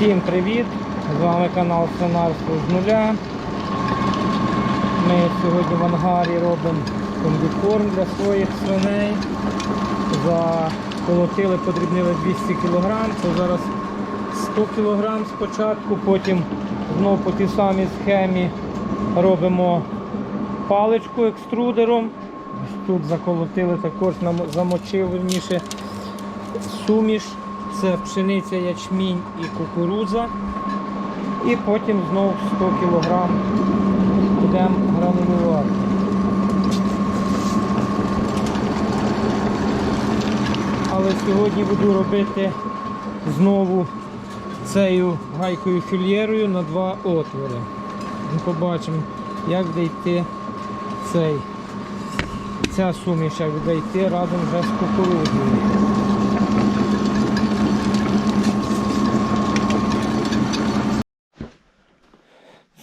Всім привіт! З вами канал Свинарство з нуля. Ми сьогодні в ангарі робимо комбікорм для своїх свиней. Заколотили, подрібнили 200 кг. Це зараз 100 кг спочатку, потім знову по тій самій схемі робимо паличку екструдером. Тут заколотили також, замочив суміш, це пшениця, ячмінь і кукурудза. І потім знову 100 кг будемо гранулювати. Але сьогодні буду робити знову цією гайкою фільєрою на два отвори. Побачимо, як дійти цей, ця суміш, як дійти разом вже з кукурудзою.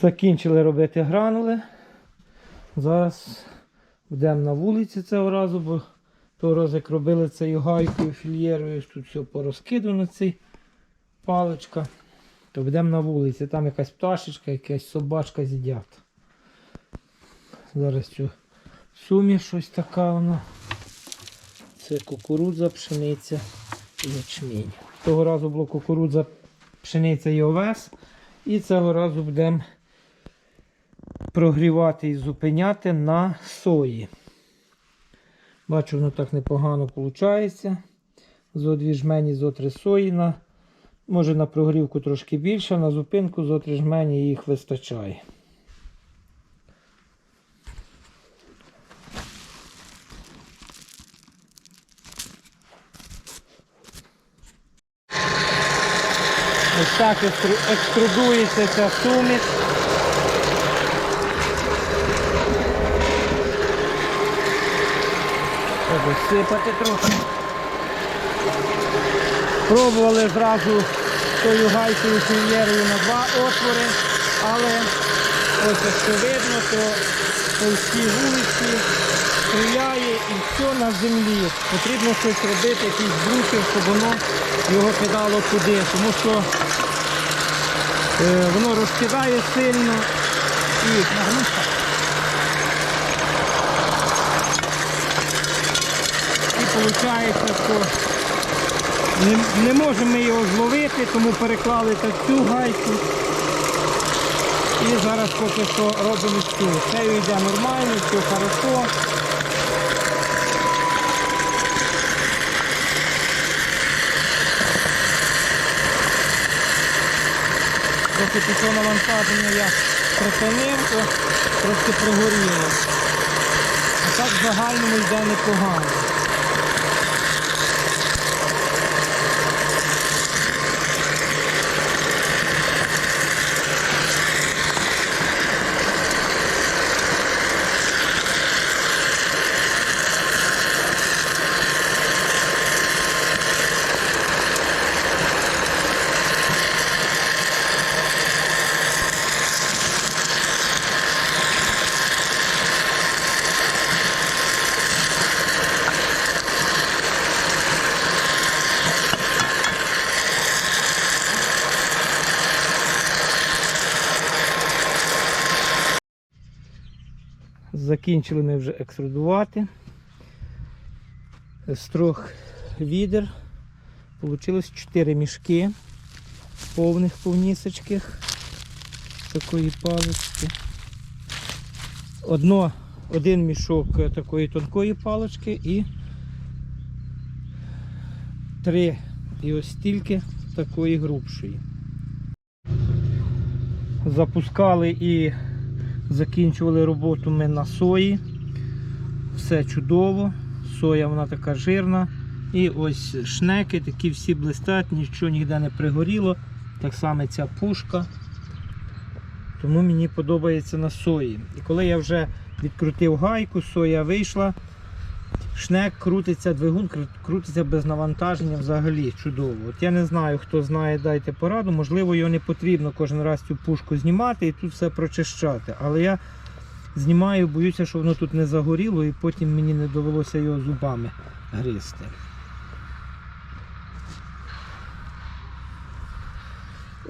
Закінчили робити гранули. Зараз будемо на вулиці цього разу, бо того разу як робили цією гайкою, фільєрою, тут все порозкидано цей паличка. То будемо на вулиці. Там якась пташечка, якась собачка з'їдять. Зараз цю суміш щось така вона. Це кукурудза, пшениця і ячмінь. Того разу було кукурудза, пшениця і овес. І цього разу будемо прогрівати і зупиняти на сої. Бачу, воно так непогано виходить. Зо дві жмені, зо три сої. На, може на прогрівку трошки більше, на зупинку зо три жмені їх вистачає. Ось так екструдується ця суміш. Треба сипати трохи. Пробували зразу тою гайкою фільєрою на два отвори, але ось якщо видно, то по всій вулиці стріляє і все на землі. Потрібно щось робити, якийсь брусів, щоб воно його кидало туди, тому що е, воно розкидає сильно і нагрузка. Виходить, що не, не можемо ми його зловити, тому переклали так цю гайку. І зараз поки що робимо цю. Це йде нормально, все хорошо. Трохи пішло навантаження я припинив, то трошки прогоріло. А так в загальному йде непогано. Закінчили ми вже екструдувати. З трьох відер вийшло 4 мішки повних повнісочких такої палички. Одно, один мішок такої тонкої палички і три і ось стільки такої грубшої. Запускали і Закінчували роботу ми на сої. Все чудово. Соя вона така жирна. І ось шнеки такі всі блистать, нічого ніде не пригоріло. Так само ця пушка. Тому мені подобається на сої. І коли я вже відкрутив гайку, соя вийшла, шнек крутиться, двигун крутиться без навантаження взагалі чудово. От я не знаю, хто знає, дайте пораду. Можливо, його не потрібно кожен раз цю пушку знімати і тут все прочищати. Але я знімаю, боюся, що воно тут не загоріло і потім мені не довелося його зубами гризти.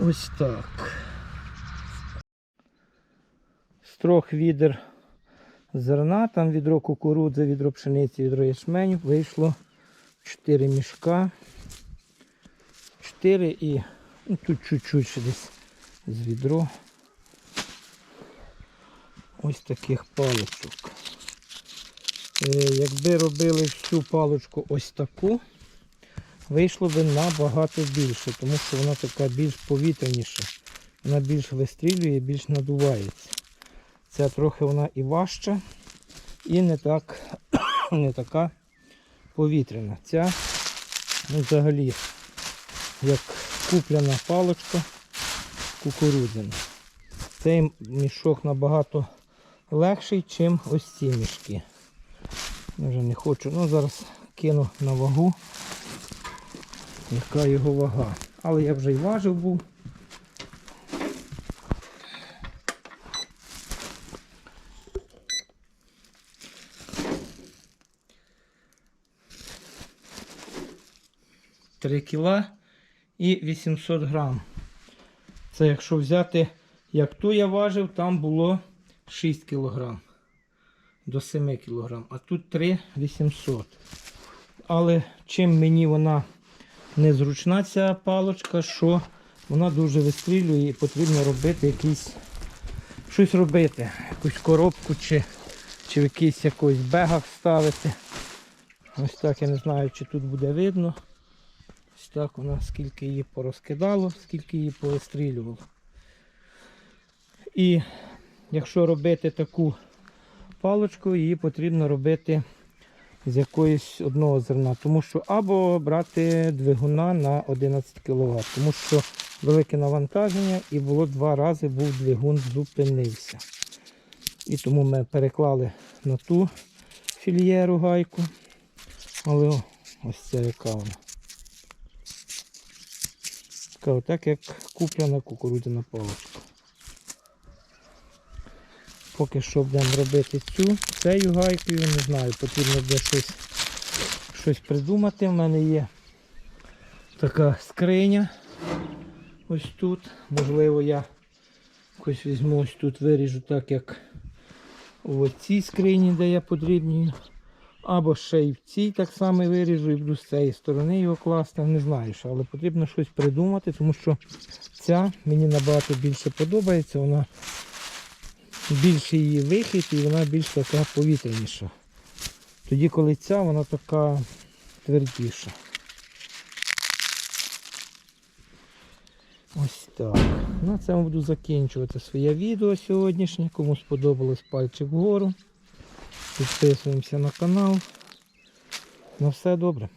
Ось так. З трьох відер зерна, там відро кукурудзи, відро пшениці, відро ячменю, вийшло 4 мішка. 4 і ну, тут чуть-чуть ще десь з відро. Ось таких паличок. Е, Якби робили всю паличку ось таку, вийшло би набагато більше, тому що вона така більш повітряніша. Вона більш вистрілює, більш надувається. Ця трохи вона і важча, і не, так, не така повітряна. Ця ну, взагалі як куплена паличка кукурудзяна. Цей мішок набагато легший, ніж ось ці мішки. Я вже не хочу. Ну зараз кину на вагу, яка його вага. Але я вже й важив був. Три кіла і 800 грам. Це якщо взяти, як ту я важив, там було 6 кг до 7 кг, а тут 3 800. Але чим мені вона незручна ця палочка, що вона дуже вистрілює і потрібно робити якийсь щось робити, якусь коробку чи, чи в якийсь якийсь бегах ставити. Ось так я не знаю, чи тут буде видно. Ось так вона скільки її порозкидало, скільки її повистрілювало. І якщо робити таку паличку, її потрібно робити з якоїсь одного зерна. Тому що або брати двигуна на 11 кВт, тому що велике навантаження і було два рази був двигун зупинився. І тому ми переклали на ту фільєру гайку. Але ось це яка вона. Така отак, як куплена кукурудзяна паличка. Поки що будемо робити цю цією гайкою, не знаю, потрібно буде щось, щось придумати. У мене є така скриня. Ось тут. Можливо, я якось візьму ось тут, виріжу так, як у цій скрині, де я подрібнюю. Або ще й в цій так само виріжу і буду з цієї сторони його класти. Не знаю, що, але потрібно щось придумати, тому що ця мені набагато більше подобається. Вона більший її вихід і вона більш така повітряніша. Тоді, коли ця, вона така твердіша. Ось так. На цьому буду закінчувати своє відео сьогоднішнє. Кому сподобалось пальчик вгору. Підписуємося на канал. На все добре.